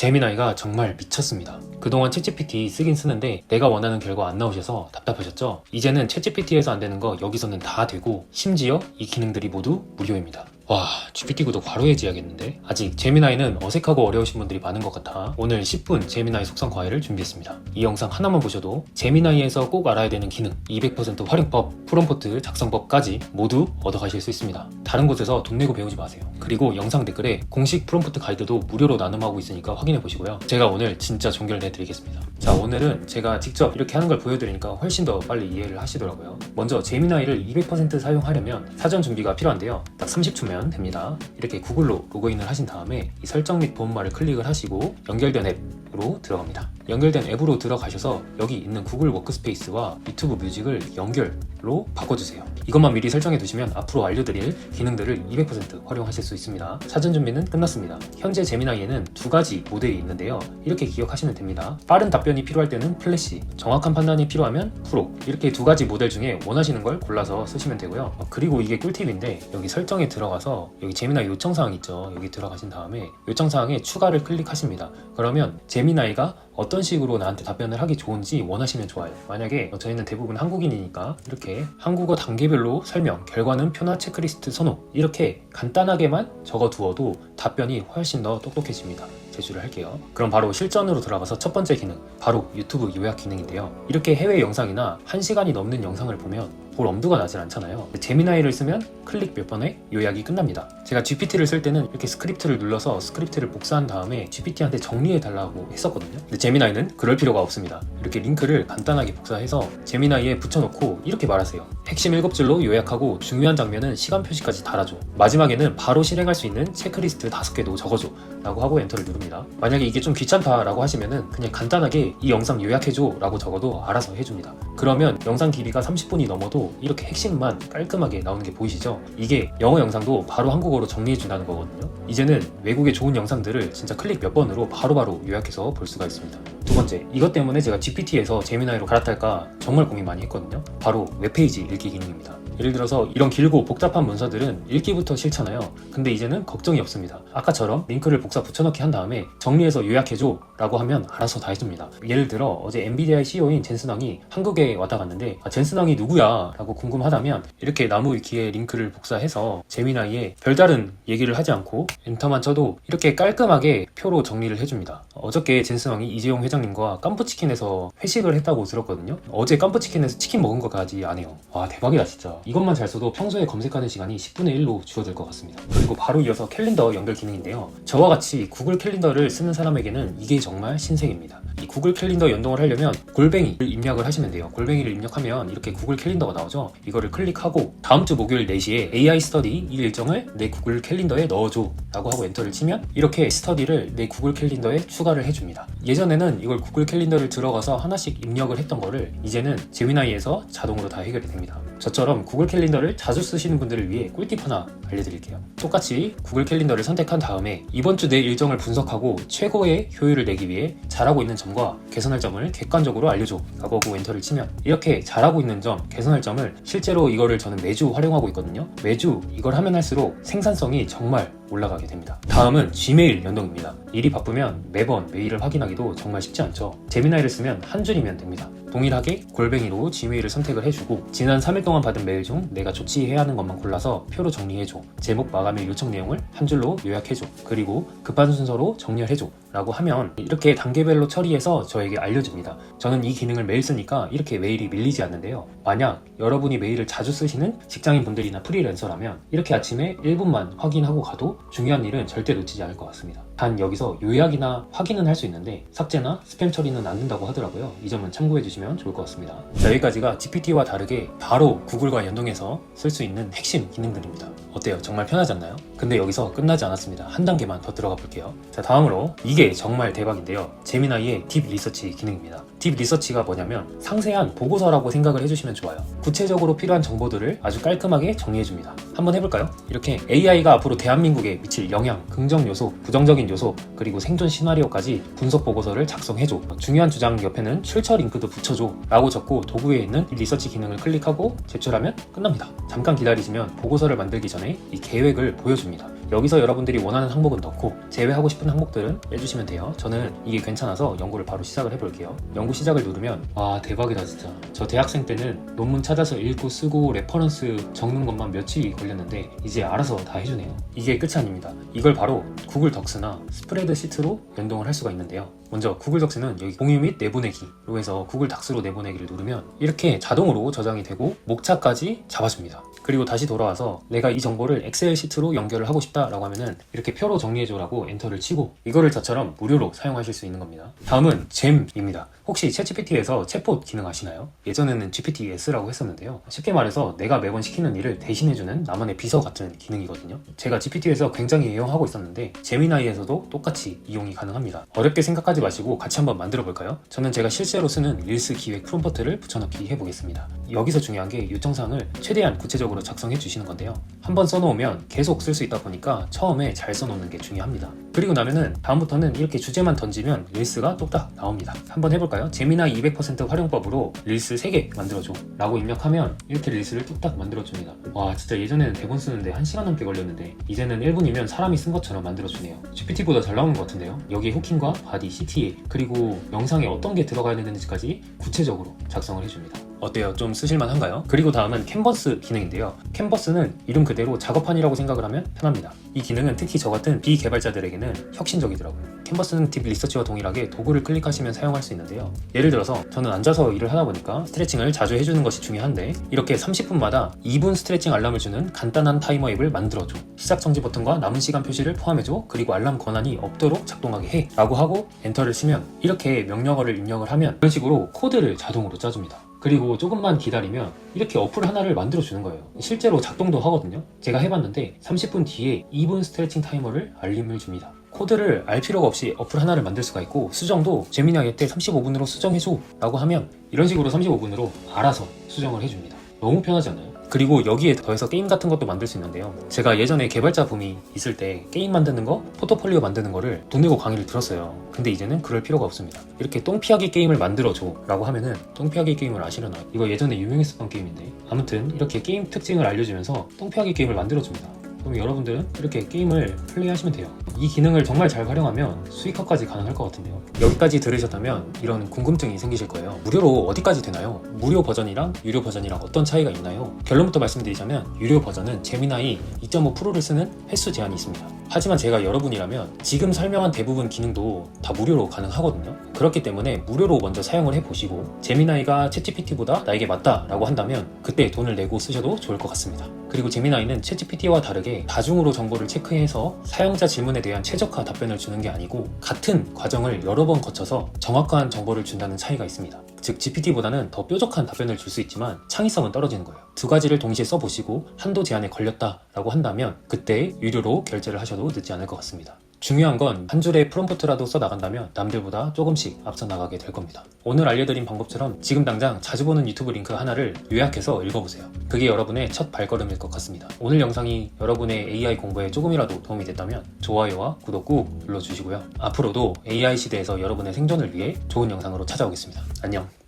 제미나이가 정말 미쳤습니다. 그동안 챗GPT 쓰긴 쓰는데 내가 원하는 결과 안 나오셔서 답답하셨죠? 이제는 챗GPT에서 안 되는 거 여기서는 다 되고 심지어 이 기능들이 모두 무료입니다. 와, GPT 구독 바로 해지야겠는데? 아직 제미나이는 어색하고 어려우신 분들이 많은 것 같아 오늘 10분 제미나이 속성 과외를 준비했습니다. 이 영상 하나만 보셔도 제미나이에서 꼭 알아야 되는 기능, 200% 활용법, 프롬포트 작성법까지 모두 얻어가실 수 있습니다. 다른 곳에서 돈 내고 배우지 마세요. 그리고 영상 댓글에 공식 프롬프트 가이드도 무료로 나눔하고 있으니까 확인해 보시고요. 제가 오늘 진짜 종결해 드리겠습니다. 자, 오늘은 제가 직접 이렇게 하는 걸 보여드리니까 훨씬 더 빨리 이해를 하시더라고요. 먼저 제미나이를 200% 사용하려면 사전 준비가 필요한데요. 딱 30초면 됩니다. 이렇게 구글로 로그인을 하신 다음에 이 설정 및 보험말을 클릭을 하시고 연결된 앱으로 들어갑니다. 연결된 앱으로 들어가셔서 여기 있는 구글 워크스페이스와 유튜브 뮤직을 연결로 바꿔주세요. 이것만 미리 설정해 두시면 앞으로 알려드릴 기능들을 200% 활용하실 수 있습니다. 사전 준비는 끝났습니다. 현재 제미나이에는 두 가지 모델이 있는데요. 이렇게 기억하시면 됩니다. 빠른 답변 이 필요할 때는 플래시, 정확한 판단이 필요하면 프로 이렇게 두 가지 모델 중에 원하시는 걸 골라서 쓰시면 되고요. 어, 그리고 이게 꿀팁인데 여기 설정에 들어가서 여기 제미나이 요청사항 있죠. 여기 들어가신 다음에 요청사항에 추가를 클릭하십니다. 그러면 제미나이가 어떤 식으로 나한테 답변을 하기 좋은지 원하시면 좋아요. 만약에 저희는 대부분 한국인이니까 이렇게 한국어 단계별로 설명, 결과는 표나 체크리스트 선호 이렇게 간단하게만 적어 두어도 답변이 훨씬 더 똑똑해집니다. 제출을 할게요. 그럼 바로 실전으로 들어가서 첫 번째 기능, 바로 유튜브 요약 기능인데요. 이렇게 해외 영상이나 1시간이 넘는 영상을 보면 볼 엄두가 나질 않잖아요. 제미나이를 쓰면 클릭 몇 번에 요약이 끝납니다. 제가 GPT를 쓸 때는 이렇게 스크립트를 눌러서 스크립트를 복사한 다음에 GPT한테 정리해 달라고 했었거든요. 근데 제미나이는 그럴 필요가 없습니다. 이렇게 링크를 간단하게 복사해서 제미나이에 붙여놓고 이렇게 말하세요. 핵심 7줄로 요약하고 중요한 장면은 시간 표시까지 달아줘. 마지막에는 바로 실행할 수 있는 체크리스트 5개도 적어줘. 라고 하고 엔터를 누릅니다. 만약에 이게 좀 귀찮다 라고 하시면은 그냥 간단하게 이 영상 요약해줘 라고 적어도 알아서 해줍니다. 그러면 영상 길이가 30분이 넘어도 이렇게 핵심만 깔끔하게 나오는 게 보이시죠? 이게 영어 영상도 바로 한국어로 정리해 준다는 거거든요. 이제는 외국의 좋은 영상들을 진짜 클릭 몇 번으로 바로바로 요약해서 볼 수가 있습니다. 두 번째, 이것 때문에 제가 GPT에서 제미나이로 갈아탈까 정말 고민 많이 했거든요. 바로 웹페이지 읽기 기능입니다. 예를 들어서 이런 길고 복잡한 문서들은 읽기부터 싫잖아요. 근데 이제는 걱정이 없습니다. 아까처럼 링크를 복사 붙여넣기 한 다음에 정리해서 요약해줘 라고 하면 알아서 다 해줍니다. 예를 들어 어제 엔비디아의 CEO인 젠슨왕이 한국에 왔다 갔는데 아, 젠슨왕이 누구야? 라고 궁금하다면 이렇게 나무 위키에 링크를 복사해서 제미나이에 별다른 얘기를 하지 않고 엔터만 쳐도 이렇게 깔끔하게 표로 정리를 해줍니다. 어저께 젠슨왕이 이재용 회장님과 깜푸치킨에서 회식을 했다고 들었거든요. 어제 깜푸치킨에서 치킨 먹은 것까지 안 해요. 와 대박이다 진짜. 이것만 잘 써도 평소에 검색하는 시간이 10분의 1로 줄어들 것 같습니다. 그리고 바로 이어서 캘린더 연결 기능인데요. 저와 같이 구글 캘린더를 쓰는 사람에게는 이게 정말 신세계입니다. 이 구글 캘린더 연동을 하려면 골뱅이를 입력을 하시면 돼요. 골뱅이를 입력하면 이렇게 구글 캘린더가 나오죠. 이거를 클릭하고 다음 주 목요일 4시에 AI 스터디 이 일정을 내 구글 캘린더에 넣어줘 라고 하고 엔터를 치면 이렇게 스터디를 내 구글 캘린더에 추가를 해줍니다. 예전에는 이걸 구글 캘린더를 들어가서 하나씩 입력을 했던 거를 이제는 제미나이에서 자동으로 다 해결이 됩니다. 저처럼 구글 캘린더를 자주 쓰시는 분들을 위해 꿀팁 하나 알려드릴게요. 똑같이 구글 캘린더를 선택한 다음에 이번 주 내 일정을 분석하고 최고의 효율을 내기 위해 잘하고 있는 점과 개선할 점을 객관적으로 알려줘 라고 하고 엔터를 치면 이렇게 잘하고 있는 점, 개선할 점을 실제로 이거를 저는 매주 활용하고 있거든요. 매주 이걸 하면 할수록 생산성이 정말 올라가게 됩니다. 다음은 Gmail 연동입니다. 일이 바쁘면 매번 메일을 확인하기도 정말 쉽지 않죠. 제미나이를 쓰면 한 줄이면 됩니다. 동일하게 골뱅이로 Gmail을 선택을 해주고 지난 3일 동안 받은 메일 중 내가 조치해야 하는 것만 골라서 표로 정리해줘. 제목 마감일 요청 내용을 한 줄로 요약해줘. 그리고 급한 순서로 정렬해줘. 라고 하면 이렇게 단계별로 처리해서 저에게 알려줍니다. 저는 이 기능을 매일 쓰니까 이렇게 메일이 밀리지 않는데요. 만약 여러분이 메일을 자주 쓰시는 직장인 분들이나 프리랜서라면 이렇게 아침에 1분만 확인하고 가도 중요한 일은 절대 놓치지 않을 것 같습니다. 단 여기서 요약이나 확인은 할 수 있는데 삭제나 스팸 처리는 안 된다고 하더라고요. 이 점은 참고해 주시면 좋을 것 같습니다. 자, 여기까지가 GPT와 다르게 바로 구글과 연동해서 쓸 수 있는 핵심 기능들입니다. 어때요? 정말 편하지 않나요? 근데 여기서 끝나지 않았습니다. 한 단계만 더 들어가 볼게요. 자, 다음으로 이게 정말 대박인데요. 제미나이의 딥 리서치 기능입니다. 딥 리서치가 뭐냐면 상세한 보고서라고 생각을 해주시면 좋아요. 구체적으로 필요한 정보들을 아주 깔끔하게 정리해줍니다. 한번 해볼까요? 이렇게 AI가 앞으로 대한민국에 미칠 영향, 긍정 요소, 부정적인 요소, 그리고 생존 시나리오까지 분석 보고서를 작성해줘. 중요한 주장 옆에는 출처 링크도 붙여줘. 라고 적고 도구에 있는 이 리서치 기능을 클릭하고 제출하면 끝납니다. 잠깐 기다리시면 보고서를 만들기 전에 이 계획을 보여줍니다. 여기서 여러분들이 원하는 항목은 넣고 제외하고 싶은 항목들은 빼주시면 돼요. 저는 이게 괜찮아서 연구를 바로 시작을 해볼게요. 연구 시작을 누르면 와 대박이다 진짜. 저 대학생 때는 논문 찾아서 읽고 쓰고 레퍼런스 적는 것만 며칠이 걸렸는데 이제 알아서 다 해주네요. 이게 끝이 아닙니다. 이걸 바로 구글 덕스나 스프레드 시트로 연동을 할 수가 있는데요. 먼저 구글 덕스는 여기 공유 및 내보내기로 해서 구글 닥스로 내보내기를 누르면 이렇게 자동으로 저장이 되고 목차까지 잡아줍니다. 그리고 다시 돌아와서 내가 이 정보를 엑셀 시트로 연결을 하고 싶다라고 하면은 이렇게 표로 정리해줘라고 엔터를 치고 이거를 저처럼 무료로 사용하실 수 있는 겁니다. 다음은 잼입니다. 혹시 챗GPT에서 챗봇 기능 아시나요? 예전에는 GPT-S라고 했었는데요. 쉽게 말해서 내가 매번 시키는 일을 대신해주는 나만의 비서 같은 기능이거든요. 제가 GPT에서 굉장히 애용하고 있었는데 제미나이에서도 똑같이 이용이 가능합니다. 어렵게 생각하지 마시고 같이 한번 만들어 볼까요? 저는 제가 실제로 쓰는 릴스 기획 프롬프트를 붙여넣기 해보겠습니다. 여기서 중요한 게 요청사항을 최대한 구체적으로 작성해 주시는 건데요. 한번 써놓으면 계속 쓸 수 있다 보니까 처음에 잘 써놓는 게 중요합니다. 그리고 나면은 다음부터는 이렇게 주제만 던지면 릴스가 똑딱 나옵니다. 한번 해볼까요? 재미나이 200% 활용법으로 릴스 3개 만들어줘 라고 입력하면 이렇게 릴스를 뚝딱 만들어줍니다. 와 진짜 예전에는 대본 쓰는데 1시간 넘게 걸렸는데 이제는 1분이면 사람이 쓴 것처럼 만들어주네요. GPT보다 잘 나오는 것 같은데요? 여기에 후킹과 바디, CTA 그리고 영상에 어떤 게 들어가야 되는지까지 구체적으로 작성을 해줍니다. 어때요? 좀 쓰실만한가요? 그리고 다음은 캔버스 기능인데요. 캔버스는 이름 그대로 작업판이라고 생각을 하면 편합니다. 이 기능은 특히 저 같은 비개발자들에게는 혁신적이더라고요. 캔버스는 딥 리서치와 동일하게 도구를 클릭하시면 사용할 수 있는데요. 예를 들어서 저는 앉아서 일을 하다 보니까 스트레칭을 자주 해주는 것이 중요한데 이렇게 30분마다 2분 스트레칭 알람을 주는 간단한 타이머 앱을 만들어줘. 시작 정지 버튼과 남은 시간 표시를 포함해줘. 그리고 알람 권한이 없도록 작동하게 해. 라고 하고 엔터를 치면 이렇게 명령어를 입력을 하면 이런 식으로 코드를 자동으로 짜줍니다. 그리고 조금만 기다리면 이렇게 어플 하나를 만들어 주는 거예요. 실제로 작동도 하거든요. 제가 해봤는데 30분 뒤에 2분 스트레칭 타이머를 알림을 줍니다. 코드를 알 필요가 없이 어플 하나를 만들 수가 있고 수정도 재미나게 때 35분으로 수정해줘 라고 하면 이런 식으로 35분으로 알아서 수정을 해줍니다. 너무 편하지 않아요? 그리고 여기에 더해서 게임 같은 것도 만들 수 있는데요. 제가 예전에 개발자 붐이 있을 때 게임 만드는 거, 포트폴리오 만드는 거를 돈 내고 강의를 들었어요. 근데 이제는 그럴 필요가 없습니다. 이렇게 똥피하기 게임을 만들어줘 라고 하면은 똥피하기 게임을 아시려나? 이거 예전에 유명했었던 게임인데 아무튼 이렇게 게임 특징을 알려주면서 똥피하기 게임을 만들어줍니다. 그럼 여러분들은 이렇게 게임을 플레이하시면 돼요. 이 기능을 정말 잘 활용하면 수익화까지 가능할 것 같은데요. 여기까지 들으셨다면 이런 궁금증이 생기실 거예요. 무료로 어디까지 되나요? 무료 버전이랑 유료 버전이랑 어떤 차이가 있나요? 결론부터 말씀드리자면 유료 버전은 제미나이 2.5%를 쓰는 횟수 제한이 있습니다. 하지만 제가 여러분이라면 지금 설명한 대부분 기능도 다 무료로 가능하거든요. 그렇기 때문에 무료로 먼저 사용을 해보시고 제미나이가 챗GPT보다 나에게 맞다라고 한다면 그때 돈을 내고 쓰셔도 좋을 것 같습니다. 그리고 제미나이는 챗GPT와 다르게 다중으로 정보를 체크해서 사용자 질문에 대한 최적화 답변을 주는 게 아니고 같은 과정을 여러 번 거쳐서 정확한 정보를 준다는 차이가 있습니다. 즉 GPT보다는 더 뾰족한 답변을 줄 수 있지만 창의성은 떨어지는 거예요. 두 가지를 동시에 써보시고 한도 제한에 걸렸다라고 한다면 그때 유료로 결제를 하셔도 늦지 않을 것 같습니다. 중요한 건 한 줄의 프롬프트라도 써 나간다면 남들보다 조금씩 앞서 나가게 될 겁니다. 오늘 알려드린 방법처럼 지금 당장 자주 보는 유튜브 링크 하나를 요약해서 읽어보세요. 그게 여러분의 첫 발걸음일 것 같습니다. 오늘 영상이 여러분의 AI 공부에 조금이라도 도움이 됐다면 좋아요와 구독 꾹 눌러주시고요. 앞으로도 AI 시대에서 여러분의 생존을 위해 좋은 영상으로 찾아오겠습니다. 안녕.